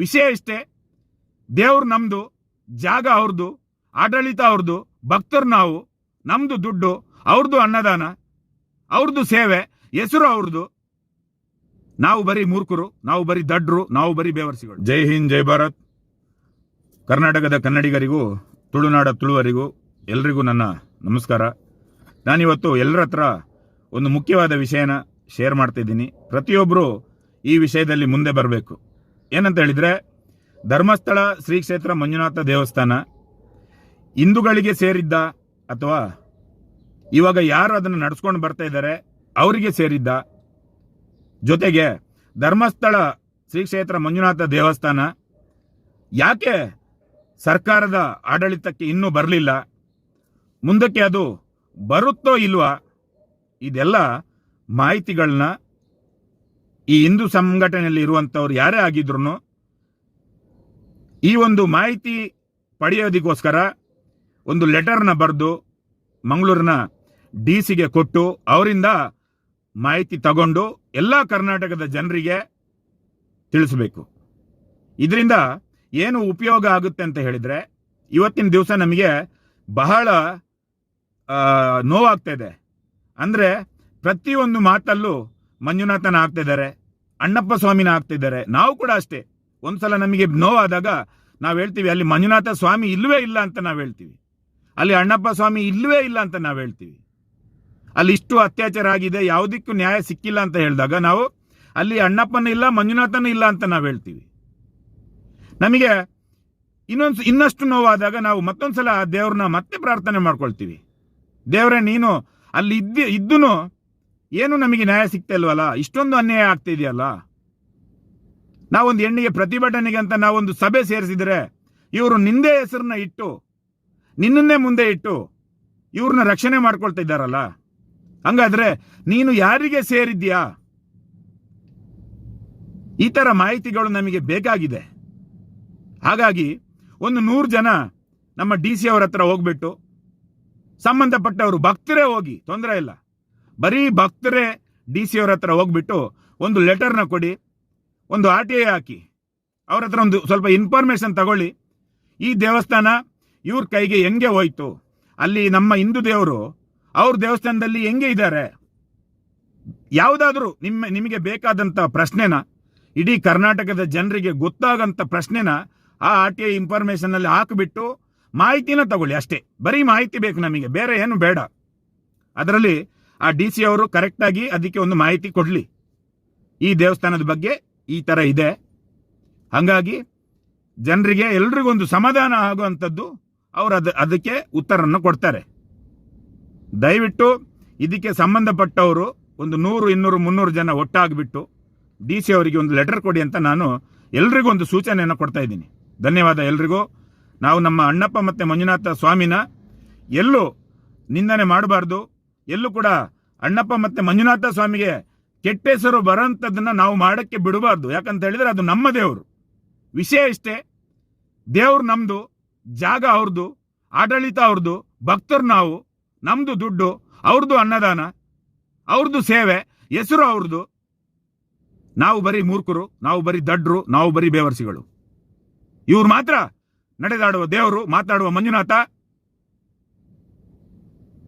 ವಿಷಯ ಇಷ್ಟೇ. ದೇವ್ರು ನಮ್ದು, ಜಾಗ ಅವ್ರದ್ದು ಆಡಳಿತ ಅವ್ರದ್ದು ಭಕ್ತರು ನಾವು, ನಮ್ದು ದುಡ್ಡು ಅವ್ರದ್ದು ಅನ್ನದಾನ ಅವ್ರದ್ದು ಸೇವೆ, ಹೆಸರು ಅವ್ರದ್ದು ನಾವು ಬರೀ ಮೂರ್ಖರು, ನಾವು ಬರೀ ದಡ್ರು, ನಾವು ಬರೀ ಬೇವರ್ಸಿಗಳು. ಜೈ ಹಿಂದ್, ಜೈ ಭಾರತ್. ಕರ್ನಾಟಕದ ಕನ್ನಡಿಗರಿಗೂ, ತುಳುನಾಡ ತುಳುವರಿಗೂ, ಎಲ್ರಿಗೂ ನನ್ನ ನಮಸ್ಕಾರ. ನಾನಿವತ್ತು ಎಲ್ಲರ ಹತ್ರ ಒಂದು ಮುಖ್ಯವಾದ ವಿಷಯನ ಶೇರ್ ಮಾಡ್ತಿದ್ದೀನಿ. ಪ್ರತಿಯೊಬ್ಬರು ಈ ವಿಷಯದಲ್ಲಿ ಮುಂದೆ ಬರಬೇಕು. ಏನಂತ ಹೇಳಿದ್ರೆ, ಧರ್ಮಸ್ಥಳ ಶ್ರೀ ಕ್ಷೇತ್ರ ಮಂಜುನಾಥ ದೇವಸ್ಥಾನ, ಹಿಂದೂಗಳಿಗೆ ಸೇರಿದ್ದ ಅಥವಾ ಇವಾಗ ಯಾರು ಅದನ್ನು ನಡೆಸ್ಕೊಂಡು ಬರ್ತಾ ಇದ್ದಾರೆ, ಅವರಿಗೆ ಸೇರಿದ್ದ ಜೊತೆಗೆ ಧರ್ಮಸ್ಥಳ ಶ್ರೀ ಕ್ಷೇತ್ರ ಮಂಜುನಾಥ ದೇವಸ್ಥಾನ ಯಾಕೆ ಸರ್ಕಾರದ ಆಡಳಿತಕ್ಕೆ ಇನ್ನೂ ಬರಲಿಲ್ಲ? ಮುಂದಕ್ಕೆ ಅದು ಬರುತ್ತೋ ಇಲ್ವಾ? ಇದೆಲ್ಲ ಮಾಹಿತಿಗಳನ್ನ ಈ ಹಿಂದೂ ಸಂಘಟನೆಯಲ್ಲಿ ಇರುವಂಥವ್ರು ಯಾರೇ ಆಗಿದ್ರು ಈ ಒಂದು ಮಾಹಿತಿ ಪಡೆಯೋದಕ್ಕೋಸ್ಕರ ಒಂದು ಲೆಟರ್ನ ಬರೆದು ಮಂಗಳೂರಿನ ಡಿ ಸಿಗೆ ಕೊಟ್ಟು ಅವರಿಂದ ಮಾಹಿತಿ ತಗೊಂಡು ಎಲ್ಲ ಕರ್ನಾಟಕದ ಜನರಿಗೆ ತಿಳಿಸಬೇಕು. ಇದರಿಂದ ಏನು ಉಪಯೋಗ ಆಗುತ್ತೆ ಅಂತ ಹೇಳಿದರೆ ಇವತ್ತಿನ ದಿವಸ ನಮಗೆ ಬಹಳ ನೋವಾಗ್ತಾ ಇದೆ. ಅಂದರೆ ಪ್ರತಿಯೊಂದು ಮಾತಲ್ಲೂ ಮಂಜುನಾಥನ ಆಗ್ತಿದ್ದಾರೆ ಅಣ್ಣಪ್ಪ ಸ್ವಾಮಿನ ಆಗ್ತಿದ್ದಾರೆ ನಾವು ಕೂಡ ಅಷ್ಟೇ. ಒಂದ್ಸಲ ನಮಗೆ ನೋವಾದಾಗ ನಾವು ಹೇಳ್ತೀವಿ, ಅಲ್ಲಿ ಮಂಜುನಾಥ ಸ್ವಾಮಿ ಇಲ್ಲವೇ ಇಲ್ಲ ಅಂತ ನಾವು ಹೇಳ್ತೀವಿ. ಅಲ್ಲಿ ಅಣ್ಣಪ್ಪ ಸ್ವಾಮಿ ಇಲ್ಲವೇ ಇಲ್ಲ ಅಂತ ನಾವು ಹೇಳ್ತೀವಿ. ಅಲ್ಲಿ ಇಷ್ಟು ಅತ್ಯಾಚಾರ ಆಗಿದೆ, ಯಾವುದಕ್ಕೂ ನ್ಯಾಯ ಸಿಕ್ಕಿಲ್ಲ ಅಂತ ಹೇಳಿದಾಗ ನಾವು ಅಲ್ಲಿ ಅಣ್ಣಪ್ಪನ ಇಲ್ಲ, ಮಂಜುನಾಥನ ಇಲ್ಲ ಅಂತ ನಾವು ಹೇಳ್ತೀವಿ. ನಮಗೆ ಇನ್ನೊಂದು ಇನ್ನಷ್ಟು ನೋವಾದಾಗ ನಾವು ಮತ್ತೊಂದ್ಸಲ ಆ ದೇವ್ರನ್ನ ಮತ್ತೆ ಪ್ರಾರ್ಥನೆ ಮಾಡ್ಕೊಳ್ತೀವಿ. ದೇವರೇ, ನೀನು ಅಲ್ಲಿ ಇದ್ದು ಇದ್ದೂ ಏನು ನಮಗೆ ನ್ಯಾಯ ಸಿಗ್ತಾ ಇಲ್ವಲ್ಲ? ಇಷ್ಟೊಂದು ಅನ್ಯಾಯ ಆಗ್ತಿದೆಯಲ್ಲ ನಾವೊಂದು ಹೆಣ್ಣಿಗೆ ಪ್ರತಿಭಟನೆಗೆ ಅಂತ ನಾವೊಂದು ಸಭೆ ಸೇರಿಸಿದ್ರೆ ಇವರು ನಿಂದೆ ಹೆಸರನ್ನ ಇಟ್ಟು, ನಿನ್ನನ್ನೇ ಮುಂದೆ ಇಟ್ಟು ಇವ್ರನ್ನ ರಕ್ಷಣೆ ಮಾಡ್ಕೊಳ್ತಾ ಇದ್ದಾರಲ್ಲ? ಹಂಗಾದ್ರೆ ನೀನು ಯಾರಿಗೆ ಸೇರಿದ್ಯಾ ಈ ತರ ಮಾಹಿತಿಗಳು ನಮಗೆ ಬೇಕಾಗಿದೆ. ಹಾಗಾಗಿ ಒಂದು ನೂರು ಜನ ನಮ್ಮ ಡಿ ಸಿ ಅವರ ಹತ್ರ ಹೋಗ್ಬಿಟ್ಟು ಸಂಬಂಧಪಟ್ಟವರು ಭಕ್ತರೇ ಹೋಗಿ, ತೊಂದರೆ ಇಲ್ಲ. ಬರೀ ಭಕ್ತರೇ ಡಿ ಸಿ ಅವ್ರ ಹತ್ರ ಹೋಗ್ಬಿಟ್ಟು ಒಂದು ಲೆಟರ್ನ ಕೊಡಿ, ಒಂದು ಆರ್ ಟಿ ಐ ಹಾಕಿ, ಅವ್ರ ಹತ್ರ ಒಂದು ಸ್ವಲ್ಪ ಇನ್ಫಾರ್ಮೇಶನ್ ತಗೊಳ್ಳಿ. ಈ ದೇವಸ್ಥಾನ ಇವ್ರ ಕೈಗೆ ಹೆಂಗೆ ಹೋಯ್ತು? ಅಲ್ಲಿ ನಮ್ಮ ಹಿಂದೂ ದೇವರು ಅವ್ರ ದೇವಸ್ಥಾನದಲ್ಲಿ ಹೆಂಗೆ ಇದ್ದಾರೆ? ಯಾವುದಾದ್ರೂ ನಿಮ್ಮ, ನಿಮಗೆ ಬೇಕಾದಂಥ ಪ್ರಶ್ನೆನ, ಇಡೀ ಕರ್ನಾಟಕದ ಜನರಿಗೆ ಗೊತ್ತಾಗಂತ ಪ್ರಶ್ನೆನ ಆ ಆರ್ ಟಿ ಐ ಇನ್ಫಾರ್ಮೇಶನ್ ಅಲ್ಲಿ ಹಾಕಿಬಿಟ್ಟು ಮಾಹಿತಿನ ತಗೊಳ್ಳಿ ಅಷ್ಟೇ. ಬರೀ ಮಾಹಿತಿ ಬೇಕು ನಮಗೆ, ಬೇರೆ ಏನು ಬೇಡ. ಅದರಲ್ಲಿ ಆ ಡಿ ಸಿ ಅವರು ಕರೆಕ್ಟಾಗಿ ಅದಕ್ಕೆ ಒಂದು ಮಾಹಿತಿ ಕೊಡಲಿ. ಈ ದೇವಸ್ಥಾನದ ಬಗ್ಗೆ ಈ ಥರ ಇದೆ. ಹಾಗಾಗಿ ಜನರಿಗೆ ಎಲ್ರಿಗೊಂದು ಸಮಾಧಾನ ಆಗುವಂಥದ್ದು ಅವರು ಅದು, ಅದಕ್ಕೆ ಉತ್ತರವನ್ನು ಕೊಡ್ತಾರೆ. ದಯವಿಟ್ಟು ಇದಕ್ಕೆ ಸಂಬಂಧಪಟ್ಟವರು ಒಂದು ನೂರು, ಇನ್ನೂರು, ಮುನ್ನೂರು ಜನ ಒಟ್ಟಾಗಿಬಿಟ್ಟು ಡಿ ಸಿ ಅವರಿಗೆ ಒಂದು ಲೆಟರ್ ಕೊಡಿ ಅಂತ ನಾನು ಎಲ್ರಿಗೂ ಒಂದು ಸೂಚನೆಯನ್ನು ಕೊಡ್ತಾ ಇದ್ದೀನಿ. ಧನ್ಯವಾದ ಎಲ್ರಿಗೂ. ನಾವು ನಮ್ಮ ಅಣ್ಣಪ್ಪ ಮತ್ತು ಮಂಜುನಾಥ ಸ್ವಾಮಿನ ಎಲ್ಲೂ ನಿಂದನೆ ಮಾಡಬಾರ್ದು. ಎಲ್ಲೂ ಕೂಡ ಅಣ್ಣಪ್ಪ ಮತ್ತೆ ಮಂಜುನಾಥ ಸ್ವಾಮಿಗೆ ಕೆಟ್ಟ ಹೆಸರು ಬರೋಂಥದ್ದನ್ನ ನಾವು ಮಾಡೋಕ್ಕೆ ಬಿಡಬಾರ್ದು. ಯಾಕಂತ ಹೇಳಿದ್ರೆ ಅದು ನಮ್ಮ ದೇವರು. ವಿಷಯ ಇಷ್ಟೇ. ದೇವ್ರು ನಮ್ಮದು ಜಾಗ ಅವ್ರದ್ದು ಆಡಳಿತ ಅವ್ರದ್ದು ಭಕ್ತರು ನಾವು ನಮ್ಮದು ದುಡ್ಡು ಅವ್ರದ್ದು ಅನ್ನದಾನ ಅವ್ರದ್ದು ಸೇವೆ, ಹೆಸರು ಅವ್ರದ್ದು ನಾವು ಬರೀ ಮೂರ್ಖರು, ನಾವು ಬರೀ ದಡ್ರು, ನಾವು ಬರೀ ಬೇವರ್ಸಿಗಳು. ಇವ್ರು ಮಾತ್ರ ನಡೆದಾಡುವ ದೇವರು, ಮಾತಾಡುವ ಮಂಜುನಾಥ